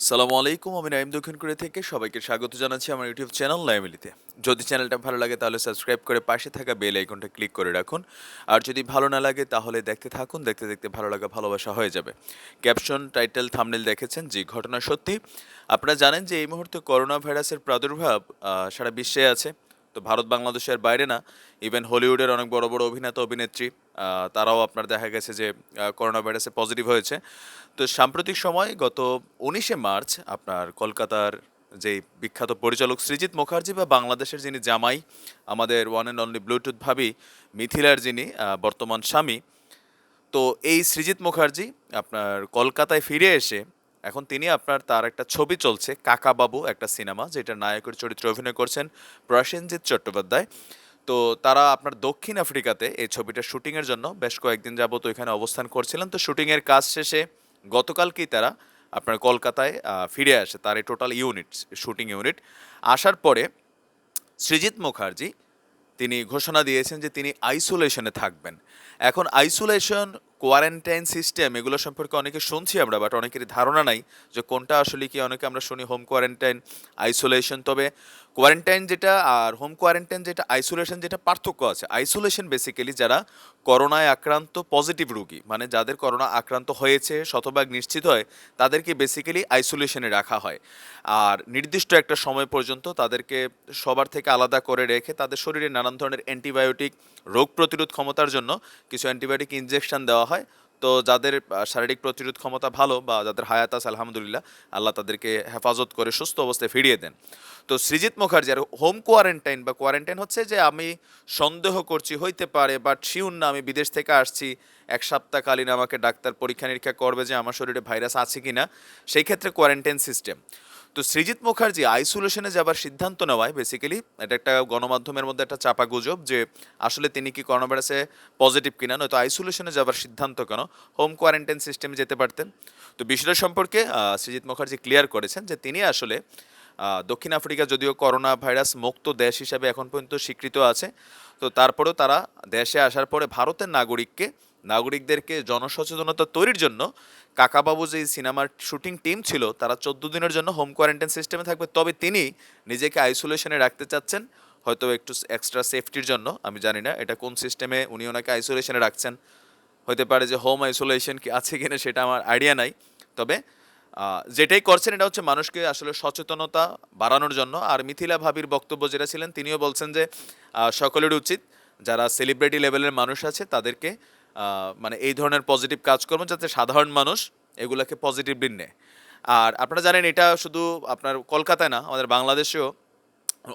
সালামু আলাইকুম, আমি নাইম দক্ষিণ কোরিয়া থেকে সবাইকে স্বাগত জানাচ্ছি আমার ইউটিউব চ্যানেল লাইমিলিতে যদি চ্যানেলটা ভালো লাগে তাহলে সাবস্ক্রাইব করে পাশে থাকা বেল আইকনটা ক্লিক করে রাখুন। আর যদি ভালো না লাগে তাহলে দেখতে থাকুন, দেখতে দেখতে ভালো লাগা ভালোবাসা হয়ে যাবে। ক্যাপশন টাইটেল থামনেল দেখেছেন যে ঘটনা সত্যি। আপনারা জানেন যে এই মুহূর্তে করোনা ভাইরাসের প্রাদুর্ভাব সারা বিশ্বে আছে। তো ভারত বাংলাদেশের বাইরে না ইভেন হলিউডের অনেক বড় বড় অভিনেতা, অভিনেত্রী তারাও আপনার দেখা গেছে যে করোনা ভাইরাসে পজিটিভ হয়েছে। তো সাম্প্রতিক সময় গত উনিশে মার্চ আপনার কলকাতার যে বিখ্যাত পরিচালক সৃজিত মুখার্জি বা বাংলাদেশের যিনি জামাই, আমাদের ওয়ান অ্যান্ড অনলি ব্লুটুথ ভাবি মিথিলার যিনি বর্তমান স্বামী, তো এই সৃজিত মুখার্জি আপনার কলকাতায় ফিরে এসে এখন তিনি আপনার তার একটা ছবি চলছে, কাকাবাবু একটা সিনেমা, যেটার নায়কের চরিত্রে অভিনয় করছেন প্রসেনজিৎ চট্টোপাধ্যায়। তো তারা আপনার দক্ষিণ আফ্রিকাতে এই ছবিটা শুটিংয়ের জন্য বেশ কয়েকদিন যাবত ওইখানে অবস্থান করছিলেন। তো শুটিংয়ের কাজ শেষে গতকালকেই তারা আপনার কলকাতায় ফিরে আসে তার এই টোটাল ইউনিট শুটিং ইউনিট। আসার পরে সৃজিত মুখার্জি, তিনি ঘোষণা দিয়েছেন যে তিনি আইসোলেশনে থাকবেন। এখন আইসোলেশন কোয়ারেন্টাইন সিস্টেম এগুলো সম্পর্কে অনেকে শুনছি আমরা বাট অনেকেরই ধারণা নাই যে কোনটা আসলে কি, অনেকে আমরা শুনি হোম কোয়ারেন্টাইন আইসোলেশন তবে কোয়ারেন্টাইন যেটা আর হোম কোয়ারেন্টাইন যেটা আইসোলেশন যেটা পার্থক্য আছে আইসোলেশন বেসিক্যালি যারা করোনায় আক্রান্ত পজিটিভ রুগী মানে যাদের করোনা আক্রান্ত হয়েছে, শতভাগ নিশ্চিত হয়, তাদেরকে বেসিক্যালি আইসোলেশনে রাখা হয়। আর নির্দিষ্ট একটা সময় পর্যন্ত তাদেরকে সবার থেকে আলাদা করে রেখে তাদের শরীরে নানান ধরনের অ্যান্টিবায়োটিক রোগ প্রতিরোধ ক্ষমতার জন্য কিছু অ্যান্টিবায়োটিক ইনজেকশন দেওয়া হয়। তো যাদের শারীরিক প্রতিরোধ ক্ষমতা ভালো বা যাদের হায়াত আছে, আলহামদুলিল্লাহ, আল্লাহ তাদেরকে হেফাজত করে সুস্থ অবস্থায় ফিরিয়ে দেন। তো সৃজিত মুখার্জি, আর হোম কোয়ারেন্টাইন বা কোয়ারেন্টাইন হচ্ছে যে আমি সন্দেহ করছি, হইতে পারে, বাট শিউন না, আমি বিদেশ থেকে আসছি, এক সপ্তাহকালীন আমাকে ডাক্তার পরীক্ষা নিরীক্ষা করবে যে আমার শরীরে ভাইরাস আছে কি না সেই ক্ষেত্রে কোয়ারেন্টাইন সিস্টেম। তো সৃজিত মুখার্জি আইসোলেশনে যাবার সিদ্ধান্ত নেওয়ায় বেসিক্যালি এটা একটা গণমাধ্যমের মধ্যে একটা চাপা গুজব যে আসলে তিনি কি করোনা ভাইরাসে পজিটিভ কিনা, নয়তো আইসোলেশনে যাবার সিদ্ধান্ত কেন হোম কোয়ারেন্টাইন সিস্টেমে যেতে পারতেন। তো বিষয়টা সম্পর্কে সৃজিত মুখার্জি ক্লিয়ার করেছেন যে তিনি আসলে দক্ষিণ আফ্রিকা যদিও করোনা ভাইরাস মুক্ত দেশ হিসাবে এখন পর্যন্ত স্বীকৃত আছে, তো তারপরেও তারা দেশে আসার পরে ভারতের নাগরিককে নাগরিকদেরকে জনসচেতনতা তৈরির জন্য কাকাবাবু যে সিনেমার শুটিং টিম ছিল, তারা চোদ্দ দিনের জন্য হোম কোয়ারেন্টাইন সিস্টেমে থাকবে। তবে তিনি নিজেকে আইসোলেশনে রাখতে চাচ্ছেন, হয়তো একটু এক্সট্রা সেফটির জন্য, আমি জানি না এটা কোন সিস্টেমে উনি ওনাকে আইসোলেশনে রাখছেন। হতে পারে যে হোম আইসোলেশন কি আছে কিনা সেটা আমার আইডিয়া নাই। তবে যেটাই করছেন এটা হচ্ছে মানুষকে আসলে সচেতনতা বাড়ানোর জন্য। আর মিথিলা ভাবির বক্তব্য যেটা ছিলেন, তিনিও বলছেন যে সকলের উচিত যারা সেলিব্রিটি লেভেলের মানুষ আছে, তাদেরকে মানে এই ধরনের পজিটিভ কাজ করবেন যাতে সাধারণ মানুষ এগুলোকে পজিটিভলি নেয়। আর আপনারা জানেন এটা শুধু আপনার কলকাতায় না, আমাদের বাংলাদেশেও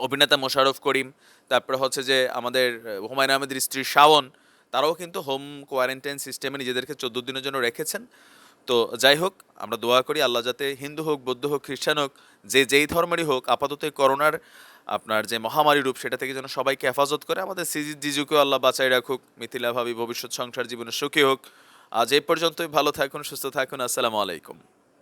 অভিনেতা মোশাররফ করিম, তারপরে হচ্ছে যে আমাদের হুমায়ুন আহমেদের স্ত্রী শাওন, তারাও কিন্তু হোম কোয়ারেন্টাইন সিস্টেমে নিজেদেরকে চোদ্দ দিনের জন্য রেখেছেন। তো যাই হোক, আমরা দোয়া করি আল্লাহ যাতে হিন্দু হোক, বৌদ্ধ হোক, খ্রিস্টান হোক, যে যেই ধর্মেরই হোক, আপাতত এই করোনার আপনার যে মহামারী রূপ, সেটা থেকে যেন সবাইকে হেফাজত করে। আমাদের সিজি জিজুকেও আল্লাহ বাঁচাই রাখুক মিথিলা ভাবি ভবিষ্যৎ সংসার জীবনে সুখী হোক। আজ এই পর্যন্তই, ভালো থাকুন, সুস্থ থাকুন, আসসালামু আলাইকুম।